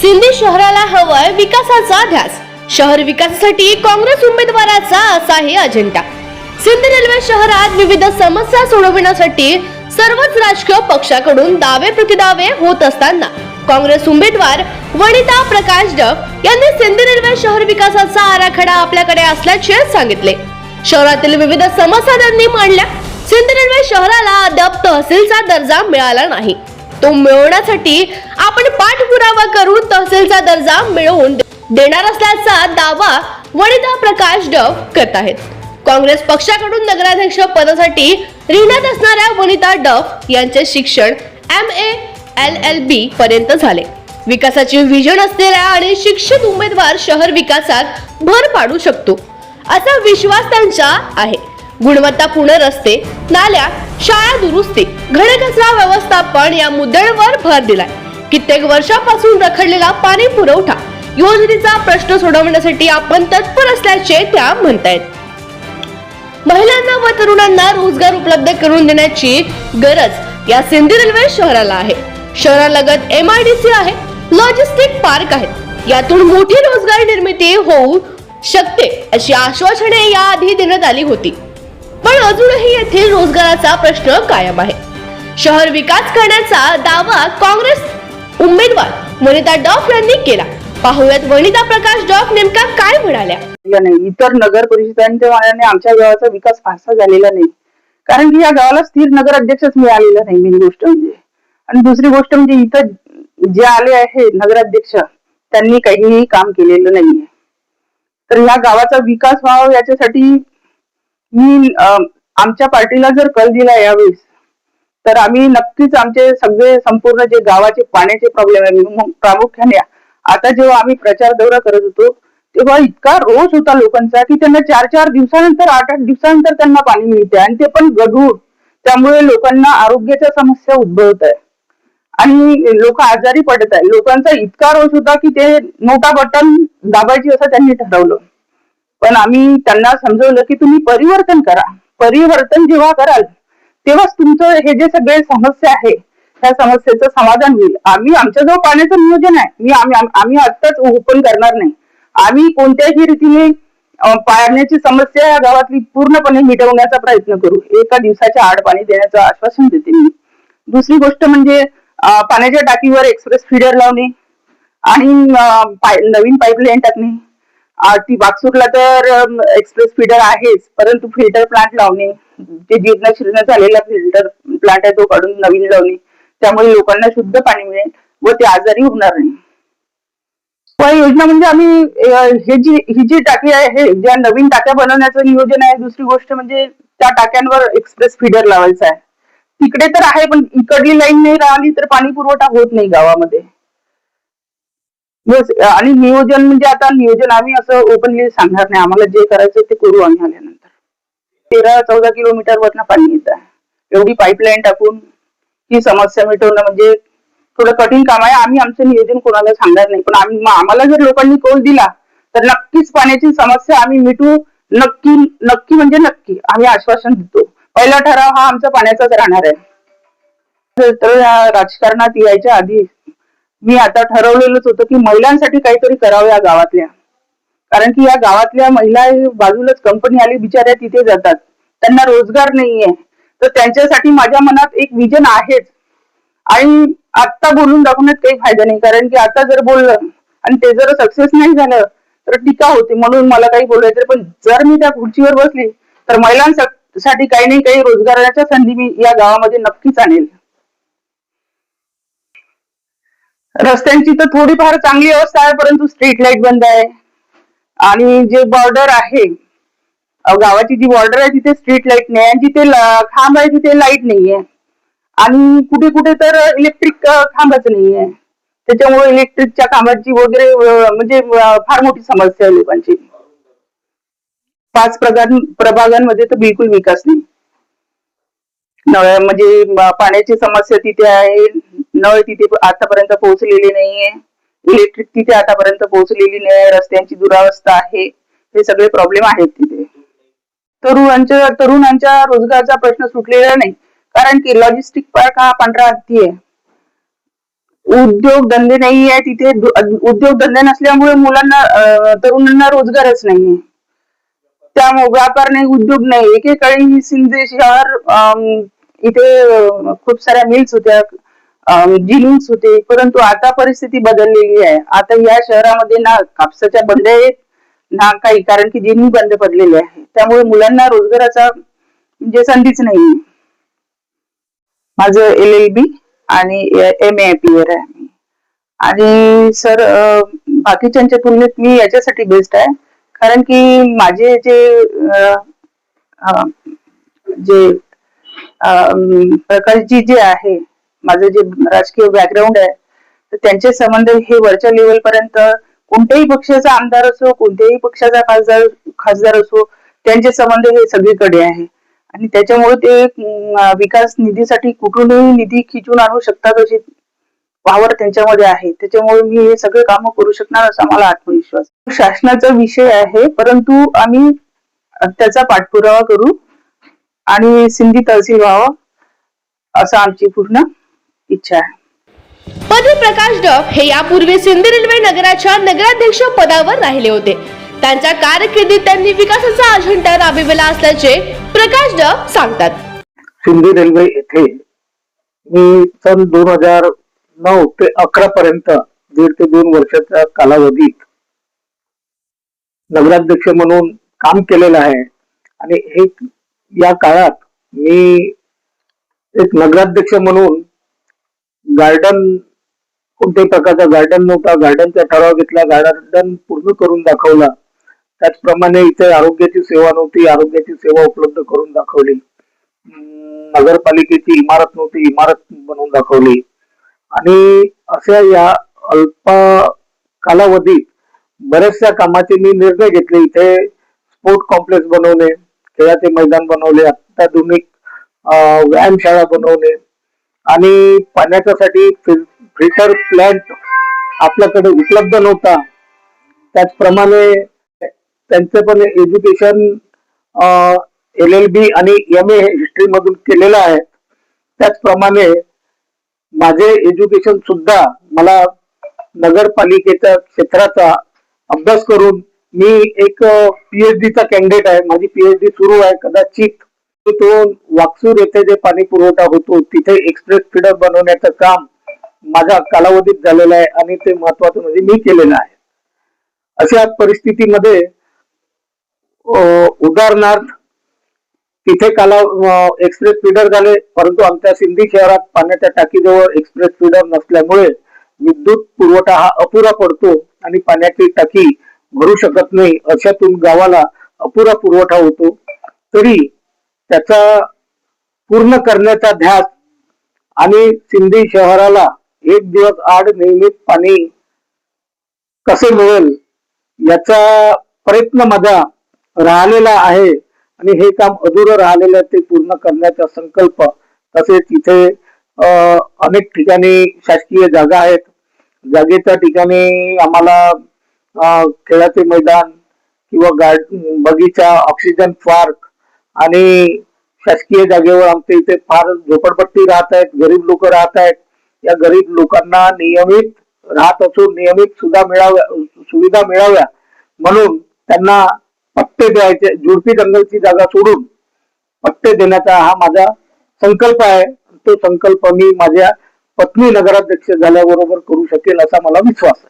सिंधी शहराला हवाय विकासाचा ध्यास. शहर विकासासाठी काँग्रेस उमेदवाराचा असाही अजेंडा. सिंध रेल्वे शहरात विविध समस्या सोडविण्यासाठी सर्वच राजकीय पक्षाकडून दावे प्रतिदावे होत असताना काँग्रेस उमेदवार वनिता प्रकाश डब यांनी सिंध रेल्वे शहर विकासाचा आराखडा आपल्याकडे असल्याचे सांगितले. शहरातील विविध समस्या त्यांनी मांडल्या. सिंध रेल्वे शहराला अद्याप तहसीलचा दर्जा मिळाला नाही. तो मिळवण्यासाठी आपण पाठपुरावा करून तहसीलचा दर्जा मिळवून देणार असल्याचा दावा वनिता प्रकाश डव करत आहेत. काँग्रेस पक्षाकडून नगराध्यक्ष पदासाठी रिंगणात असणाऱ्या वनिता डफ यांचे शिक्षण M A L L B पर्यंत झाले. विकासाची विजन असलेल्या आणि शिक्षित उमेदवार शहर विकासात भर पाडू शकतो असा विश्वास त्यांचा आहे. गुणवत्तापूर्ण रस्ते नाल्या शाळा दुरुस्ती घनकचरा व्यवस्थापन या मुद्द्यांवर भर दिलाय. कित्येक वर्षापासून रखडलेला पाणी पुरवठा योजनेचा प्रश्न सोडवण्यासाठी आपण तत्पर असल्याचे त्या म्हणतायत. महिलांना व तरुणांना रोजगार उपलब्ध करून देण्याची गरज या सिंधी रेल्वे शहराला आहे. शहरालगत एम आय डी सी आहे लॉजिस्टिक पार्क आहेत यातून मोठी रोजगार निर्मिती होऊ शकते अशी आश्वासने याआधी देण्यात आली होती. पण अजूनही येथे रोजगाराचा प्रश्न कायम आहे. शहर विकास करण्याचा दावा काँग्रेस उमेदवार वनिता डॉफ यांनी केला. पाहुयात वनिता प्रकाश डॉफ नेमका काय म्हणाल्या. नाही इतर नगर परिषदांच्या मानाने आमच्या गावाचा विकास फारसा झालेला नाही. कारण की या गावाला स्थिर नगर अध्यक्षच मिळालेला नाही मेन गोष्ट म्हणजे. आणि दुसरी गोष्ट म्हणजे इथं जे आले आहे नगराध्यक्ष त्यांनी काहीही काम केलेलं नाहीये. तर ह्या गावाचा विकास व्हावा याच्यासाठी मी आमच्या पार्टीला जर कल दिला यावेळेस तर आम्ही नक्कीच आमचे सगळे संपूर्ण जे गावाचे पाण्याचे प्रॉब्लेम आहे मग प्रामुख्याने आता जेव्हा आम्ही प्रचार दौरा करत होतो तेव्हा इतका रोष होता लोकांचा की त्यांना चार चार दिवसानंतर आठ आठ दिवसानंतर त्यांना पाणी मिळते आणि ते पण गढूळ. त्यामुळे लोकांना आरोग्याच्या समस्या उद्भवत आहे आणि लोक आजारी पडत आहे लोकांचा इतका रोष होता की ते नोटा बटन दाबायची असं त्यांनी ठरवलं. पण आम्ही त्यांना समजवलं की तुम्ही परिवर्तन करा. परिवर्तन जेव्हा कराल तेव्हाच तुमचं हे जे सगळे समस्या आहे त्या समस्येचं समाधान होईल. आम्ही आमच्याजवळ पाण्याचं नियोजन आहे. मी आम्ही आम्ही आत्ताच ओपन करणार नाही. आम्ही कोणत्याही रीतीने पाण्याची समस्या या गावातली पूर्णपणे मिटवण्याचा प्रयत्न करू. एका दिवसाच्या आड पाणी देण्याचं आश्वासन देते मी. दुसरी गोष्ट म्हणजे पाण्याच्या टाकीवर एक्सप्रेस फिडर लावणे आणि नवीन पाईपलाईन टाकणे. ती बागसूरला तर एक्सप्रेस फिडर आहेच. परंतु फिल्टर प्लांट लावणे जे जीर्ण शीर्ण झालेला फिल्टर प्लांट आहे तो काढून नवीन लावणे. त्यामुळे लोकांना शुद्ध पाणी मिळेल व ते आजारी होणार नाही. योजना म्हणजे आम्ही हे जी ही जी टाकी आहे हे ज्या नवीन टाक्या बनवण्याचं नियोजन आहे दुसरी गोष्ट म्हणजे त्या टाक्यांवर एक्सप्रेस फिडर लावायचा आहे. तिकडे तर आहे पण इकडली लाईन नाही राहिली तर पाणी पुरवठा होत नाही गावामध्ये. बस आणि नियोजन म्हणजे आता नियोजन आम्ही असं ओपनली सांगणार नाही. आम्हाला जे करायचं ते करू आम्ही आल्यानंतर. तेरा चौदा किलोमीटर वरनं पाणी येत आहे. एवढी पाईपलाईन टाकून ही समस्या मिटवणं म्हणजे थोडं कठीण काम आहे. आम्ही आमचं नियोजन कोणाला सांगणार नाही. पण आम्ही आम्हाला जर लोकांनी कौल दिला तर नक्कीच पाण्याची समस्या आम्ही मिटू. नक्की नक्की म्हणजे नक्की आम्ही आश्वासन देतो. पहिला ठराव हा आमचा पाण्याचाच राहणार आहे. तर- तर राजकारणात यायच्या आधी मी आता ठरवलेलंच होतं की महिलांसाठी काहीतरी करावं या गावातल्या. कारण की या गावातल्या महिला बाजूलाच कंपनी आली बिचाऱ्या तिथे जातात. त्यांना रोजगार नाहीये. तर त्यांच्यासाठी माझ्या मनात एक विजन आहेच. आणि आत्ता बोलून दाखवण्यात काही फायदा नाही. कारण की आता जर बोललं आणि ते जर सक्सेस नाही झालं तर टीका होते. म्हणून मला काही बोलायचं पण जर मी त्या खुर्चीवर बसली तर महिलांसाठी काही नाही काही रोजगाराच्या संधी मी या गावामध्ये नक्कीच आणेल. रस्त्यांची तर थोडीफार चांगली अवस्था आहे परंतु स्ट्रीट लाइट बंद आहे. आणि जे बॉर्डर आहे गावाची जी बॉर्डर आहे तिथे स्ट्रीट लाइट नाही आणि जिथे खांब आहे तिथे लाइट नाहीये आणि कुठे कुठे तर इलेक्ट्रिक खांबच नाहीये त्याच्यामुळे इलेक्ट्रिकच्या खांबाची वगैरे म्हणजे फार मोठी समस्या आहे लोकांची. पाच प्रभाग प्रभागांमध्ये तर बिलकुल विकास नाही. नळ म्हणजे पाण्याची समस्या तिथे आहे. नळ तिथे आतापर्यंत पोहोचलेले नाहीये. इलेक्ट्रिक तिथे आतापर्यंत पोहोचलेली नाही रस्त्यांची दुरावस्था आहे. हे सगळे प्रॉब्लेम आहेत तिथे. तरुणांच्या तरुणांच्या रोजगाराचा प्रश्न सुटलेला नाही. कारण की लॉजिस्टिक पार्क हा पांढरा हत्ती आहे. उद्योग धंदे नाही आहे तिथे. उद्योग धंदे नसल्यामुळे मुलांना तरुणांना रोजगारच नाहीये. त्यामुळे व्यापार नाही उद्योग नाही. एकेकाळी ही शहर अं, इथे खूप साऱ्या मिल्स होत्या. जिनिंग्स होते. परंतु आता परिस्थिती बदललेली आहे. आता या शहरामध्ये ना कापसाच्या बंद आहेत ना काही कारण की जिनिंग बंद पडलेले आहे त्यामुळे मुलांना रोजगाराचा म्हणजे संधीच नाही माझं एल एल बी आणि एम ए पी आहे. मी. आणि सर बाकीच्यांच्या तुलनेत मी याच्यासाठी बेस्ट आहे. कारण की माझे जे जे प्रकाशजी जे आहे माझं जे राजकीय बॅकग्राऊंड आहे तर त्यांचे संबंध हे वरच्या लेवल पर्यंत कोणत्याही पक्षाचा आमदार असो कोणत्याही पक्षाचा खासदार खासदार असो त्यांचे संबंध हे सगळीकडे आहे. आणि त्याच्यामुळे ते विकास निधीसाठी कुठूनही निधी खिचून आणू शकतात अशी पावर त्यांच्यामध्ये आहे. त्याच्यामुळे मी हे सगळे काम करू शकणार असा मला आत्मविश्वास शासनाचा विषय आहे परंतु आम्ही त्याचा पाठपुरावा करू आणि सिंधी तहसील व्हावं असं आमची पूर्ण इच्छा आहे. पदी प्रकाश डब हे यापूर्वी सिंधी रेल्वे नगराच्या नगराध्यक्ष पदावर राहिले होते. त्यांच्या कारकिर्दीत त्यांनी विकासाचा अजेंडा राबविला असल्याचे प्रकाश डब सांगतात. सिंधी रेल्वे येथे मी सन दोन हजार नऊ ते अकरा पर्यंत दीड ते दोन वर्षाच्या कालावधीत नगराध्यक्ष म्हणून काम केलेलं आहे. आणि एक या काळात मी एक नगराध्यक्ष म्हणून गार्डन कोणत्याही प्रकारचा गार्डन नव्हता. गार्डनचा ठराव घेतला. गार्डन पूर्ण करून दाखवला. त्याचप्रमाणे इथे आरोग्याची सेवा नव्हती. आरोग्याची सेवा उपलब्ध करून दाखवली. नगरपालिकेची इमारत नव्हती. इमारत बनवून दाखवली. आणि अशा या अल्प कालावधीत बऱ्याचशा कामाचे मी निर्णय घेतले. इथे स्पोर्ट कॉम्प्लेक्स बनवले खेळाचे मैदान बनवले अत्याधुनिक व्यायामशाळा बनवणे आणि पाण्याच्यासाठी फिल्टर प्लॅन्ट आपल्याकडे उपलब्ध नव्हता. त्याचप्रमाणे त्यांचं पण एज्युकेशन एल एल बी आणि एम ए हिस्ट्री मधून केलेलं आहे. त्याचप्रमाणे माझे एज्युकेशन सुद्धा मला नगरपालिकेच्या क्षेत्राचा अभ्यास करून मी एक पीएचडी चा कॅन्डिडेट आहे. माझी पीएचडी सुरू आहे कदाचित तो वाकसूर येथे जे पाणी पुरवठा होतो तिथे एक्सप्रेस फिडर बनवण्याचं काम माझ्या कालावधीत झालेलं आहे आणि ते महत्वाचं म्हणजे मी केलेलं आहे. अशा परिस्थितीमध्ये उदाहरणार्थ तिथे काला एक्सप्रेस फीडर झाले परंतु आमच्या सिंधी शहरात पाण्याच्या टाकीजवळ एक्सप्रेस फीडर नसल्यामुळे विद्युत पुरवठा हा अपुरा पडतो आणि पाण्याची टाकी भरू शकत नाही. अशातून गावाला अपुरा पुरवठा होतो. तरी त्याचा पूर्ण करण्याचा ध्यास आणि सिंधी शहराला एक दिवस आड नियमित पाणी कसे मिळेल याचा प्रयत्न माझा राहिलेला आहे आणि हे काम अधुरं राहिलेलं आहे ते पूर्ण करण्याचा संकल्प. तसेच इथे अनेक ठिकाणी शासकीय जागा आहेत. जागेच्या ठिकाणी आम्हाला खेळाचे मैदान किंवा गार्ड बगीचा ऑक्सिजन पार्क आणि शासकीय जागेवर आमच्या इथे फार झोपडपट्टी राहत आहेत गरीब लोक राहत आहेत. या गरीब लोकांना नियमित राहत असून नियमित सुद्धा मिळाव्या सुविधा मिळाव्या म्हणून त्यांना पट्टे द्यायचे जुडपी जंगलची जागा सोडून पट्टे देण्याचा हा माझा संकल्प आहे. तो संकल्प मी माझ्या पत्नी नगराध्यक्ष झाल्याबरोबर करू शकेल असा मला विश्वास आहे.